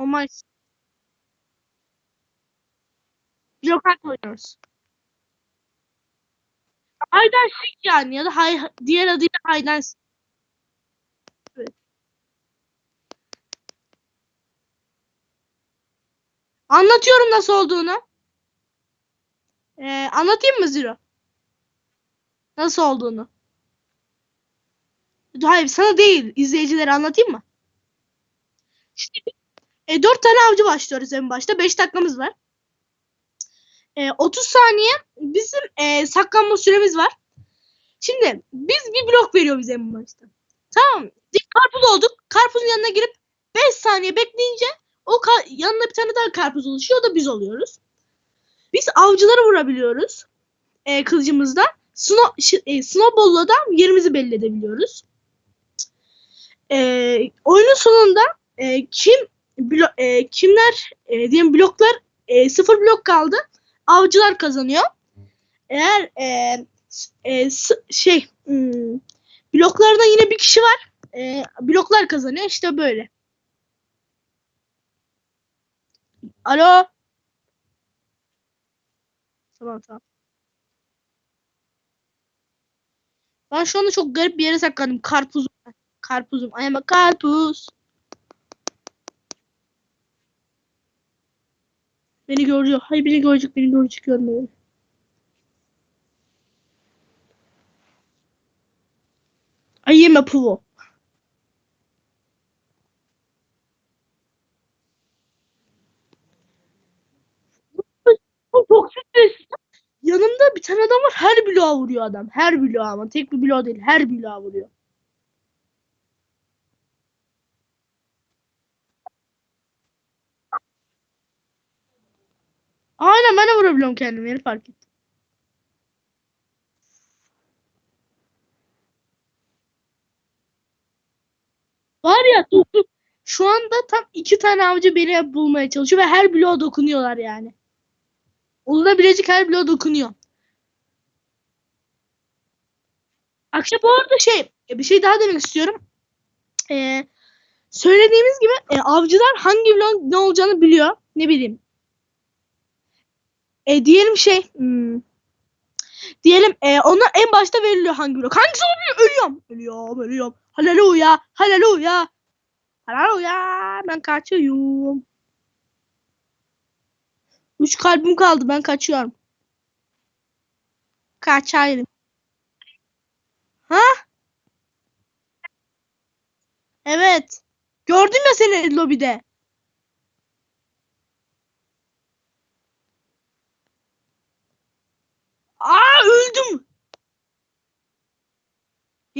Olmaz. Joker oynuyoruz. And seek yani ya da hay, diğer adıyla and seek. Evet. Anlatıyorum nasıl olduğunu. Ee, anlatayım mı Zero? Nasıl olduğunu. Hayır sana değil izleyicilere anlatayım mı? Şimdi e, 4 tane avcı başlıyoruz en başta. 5 dakikamız var. E, 30 saniye bizim e, saklanma süremiz var. Şimdi biz bir blok veriyor bize en başta. Tamam karpuz olduk. Karpuzun yanına girip 5 saniye bekleyince o yanına bir tane daha karpuz oluşuyor. O da biz oluyoruz. Biz avcıları vurabiliyoruz. E, kılıcımızda. Snow, e, snowball'la da yerimizi belli edebiliyoruz. E, oyunun sonunda e, kim blo- e, kimler e, diyelim bloklar e, sıfır blok kaldı. Avcılar kazanıyor. Eğer e, e, şey hmm, bloklarda yine bir kişi var. E, bloklar kazanıyor. İşte böyle. Alo. Tamam tamam. Ben şu anda çok garip bir yere saklandım. Karpuzum. Karpuzum. I am a karpuz. Beni görüyor. Hayır beni görecek. Beni görecek görmüyor. I am a puvo. Çok stres. Yanımda bir tane adam var. Her bloğa vuruyor adam. Her bloğa ama. Tek bir bloğa değil. Her bloğa vuruyor. Vurabiliyorum kendimi. Yeni fark ettim. Var ya. Şu anda tam iki tane avcı beni bulmaya çalışıyor ve her bloğa dokunuyorlar yani. Olunabilecek her bloğa dokunuyor. Akşam bu arada şey bir şey daha demek istiyorum. Ee, söylediğimiz gibi e, avcılar hangi bloğun ne olacağını biliyor. Ne bileyim. E, diyelim şey hmm, diyelim e, ona en başta veriliyor hangi blok. Hangisi olabilir? Ölüyorum. Ölüyorum. Ölüyorum. Haleluya. Haleluya. Haleluya. Ben kaçıyorum. Üç kalbim kaldı. Ben kaçıyorum. Kaçayım. Ha? Evet. Gördüm ya seni lobide.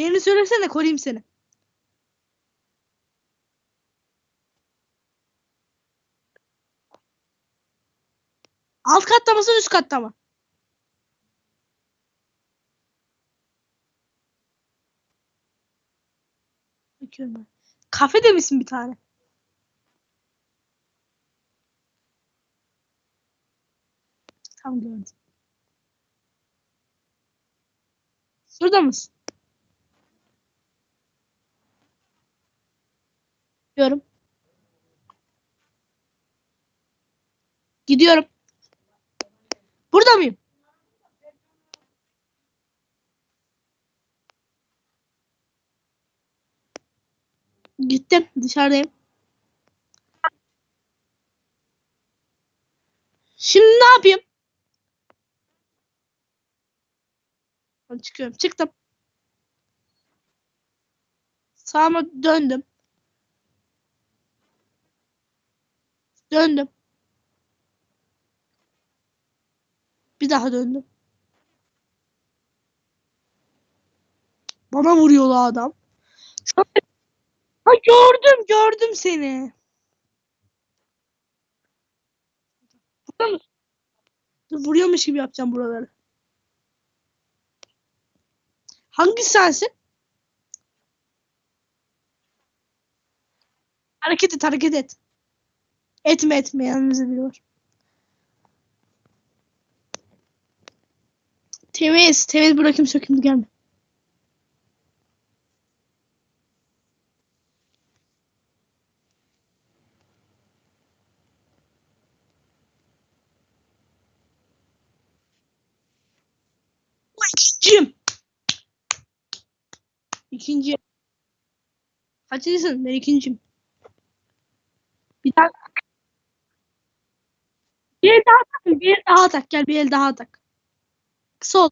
Yerini söylesene koruyayım seni. Alt katta mısın üst katta mı? Bakıyorum ben. Kafede misin bir tane? Tam gördüm. Şurada mısın? Gidiyorum. Gidiyorum. Burada mıyım? Gittim. Dışarıdayım. Şimdi ne yapayım? Ben çıkıyorum. Çıktım. Sağıma döndüm. Döndüm. Bir daha döndüm. Bana vuruyor la adam. Şu an- Ha gördüm gördüm seni. Burada mısın? Vuruyormuş gibi yapacağım buraları. Hangisi sensin? Hareket et hareket et. Etme etmeyenimizi biliyor. Temiz. Temiz bırakayım sökümlü gelme. İkinciyim. İkinci. Kaçıncısın? Ben ikinciyim. Bir dakika. Bir el daha tak. Gel bir el daha tak. Kısa ol.